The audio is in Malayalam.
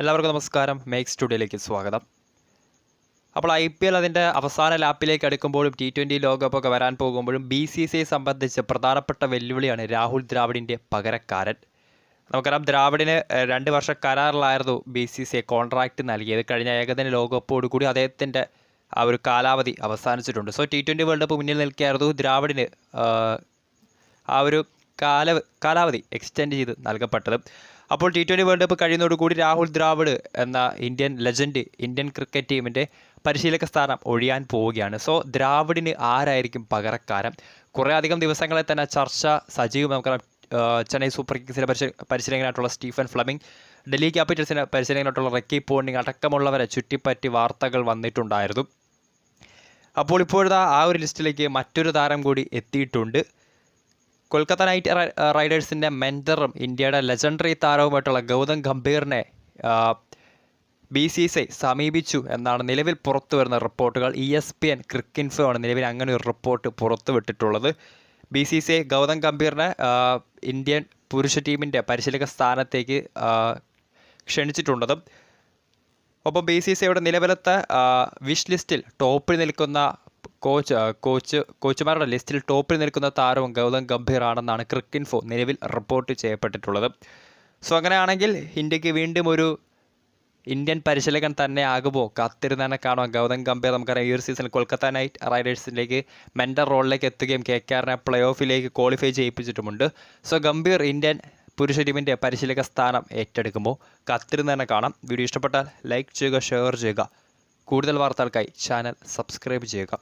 എല്ലാവർക്കും നമസ്കാരം. മേക്ക് സ്റ്റുഡിയോയിലേക്ക് സ്വാഗതം. അപ്പോൾ ഐ പി എൽ അതിന്റെ അവസാന ലാപ്പിലേക്ക് അടുക്കുമ്പോഴും ടി ട്വന്റി ലോകകപ്പൊക്കെ വരാൻ പോകുമ്പോഴും ബി സി സി സംബന്ധിച്ച് പ്രധാനപ്പെട്ട വെല്ലുവിളിയാണ് രാഹുൽ ദ്രാവിഡിന്റെ പകരക്കാരൻ. നമുക്കറിയാം ദ്രാവിഡിന് രണ്ട് വർഷ കരാറിലായിരുന്നു ബി സി സി കോൺട്രാക്റ്റ് നൽകിയത്. കഴിഞ്ഞ ഏകദിന ലോകകപ്പോടുകൂടി അദ്ദേഹത്തിന്റെ ആ ഒരു കാലാവധി അവസാനിച്ചിട്ടുണ്ട്. So T twenty world cup മുന്നിൽ നിൽക്കുകയായിരുന്നു ദ്രാവിഡിന്. ആ ഒരു കാല കാലാവധി എക്സ്റ്റെൻഡ് ചെയ്ത് നൽകപ്പെട്ടത്. അപ്പോൾ ടി ട്വന്റി വേൾഡ് കപ്പ് കഴിയുന്നതോടുകൂടി രാഹുൽ ദ്രാവിഡ് എന്ന ഇന്ത്യൻ ലെജൻഡ് ഇന്ത്യൻ ക്രിക്കറ്റ് ടീമിന്റെ പരിശീലക സ്ഥാനം ഒഴിയാൻ പോവുകയാണ്. സോ ദ്രാവിഡിന് ആരായിരിക്കും പകരക്കാരൻ? കുറേ അധികം ദിവസങ്ങളെ തന്നെ ചർച്ച സജീവം നമുക്കറിയാം ചെന്നൈ സൂപ്പർ കിങ്സിന്റെ പരിശീ പരിശീലകനായിട്ടുള്ള സ്റ്റീഫൻ ഫ്ലമിംഗ് ഡൽഹി ക്യാപിറ്റൽസിന്റെ പരിശീലകനായിട്ടുള്ള റക്കി പോണ്ടിങ് അടക്കമുള്ളവരെ ചുറ്റിപ്പറ്റി വാർത്തകൾ വന്നിട്ടുണ്ടായിരുന്നു. അപ്പോൾ ഇപ്പോഴത്തെ ആ ഒരു ലിസ്റ്റിലേക്ക് മറ്റൊരു താരം കൂടി എത്തിയിട്ടുണ്ട്. കൊൽക്കത്ത നൈറ്റ് റൈഡേഴ്സിന്റെ മെന്ററും ഇന്ത്യയുടെ ലെജൻഡറി താരവുമായിട്ടുള്ള ഗൗതം ഗംഭീറിനെ ബി സി സി സമീപിച്ചു എന്നാണ് നിലവിൽ പുറത്തു വരുന്ന റിപ്പോർട്ടുകൾ. E S P N Cricinfo ആണ് നിലവിൽ അങ്ങനെ ഒരു റിപ്പോർട്ട് പുറത്തുവിട്ടിട്ടുള്ളത് ബി സി സി ഗൗതം ഗംഭീറിനെ ഇന്ത്യൻ പുരുഷ ടീമിന്റെ പരിശീലക സ്ഥാനത്തേക്ക് ക്ഷണിച്ചിട്ടുണ്ടതും. ഒപ്പം ബി സി സി ഐയുടെ നിലവിലത്തെ വിഷ് ലിസ്റ്റിൽ ടോപ്പിൽ നിൽക്കുന്ന കോച്ച് കോച്ച് കോച്ചുമാരുടെ ലിസ്റ്റിൽ ടോപ്പിൽ നിൽക്കുന്ന താരവും ഗൗതം ഗംഭീർ ആണെന്നാണ് ക്രിക്കിൻഫോ നിലവിൽ റിപ്പോർട്ട് ചെയ്യപ്പെട്ടിട്ടുള്ളത്. സോ അങ്ങനെയാണെങ്കിൽ ഇന്ത്യയ്ക്ക് വീണ്ടും ഒരു ഇന്ത്യൻ പരിശീലകൻ തന്നെ ആകുമോ? കാത്തിരുന്ന് തന്നെ കാണാം ഗൗതം ഗംഭീർ നമുക്കറിയാം ഈ ഒരു സീസണിൽ കൊൽക്കത്ത നൈറ്റ് റൈഡേഴ്സിലേക്ക് മെന്റർ റോളിലേക്ക് എത്തുകയും കെ കെ ആറിനെ പ്ലേ ഓഫിലേക്ക് ക്വാളിഫൈ ചെയ്യിപ്പിച്ചിട്ടുമുണ്ട്. സോ ഗംഭീർ ഇന്ത്യൻ പുരുഷ ടീമിന്റെ പരിശീലക സ്ഥാനം ഏറ്റെടുക്കുമ്പോൾ കാത്തിരുന്ന് കാണാം. വീഡിയോ ഇഷ്ടപ്പെട്ടാൽ ലൈക്ക് ചെയ്യുക ഷെയർ ചെയ്യുക. കൂടുതൽ വാർത്തകൾക്കായി ചാനൽ സബ്സ്ക്രൈബ് ചെയ്യുക.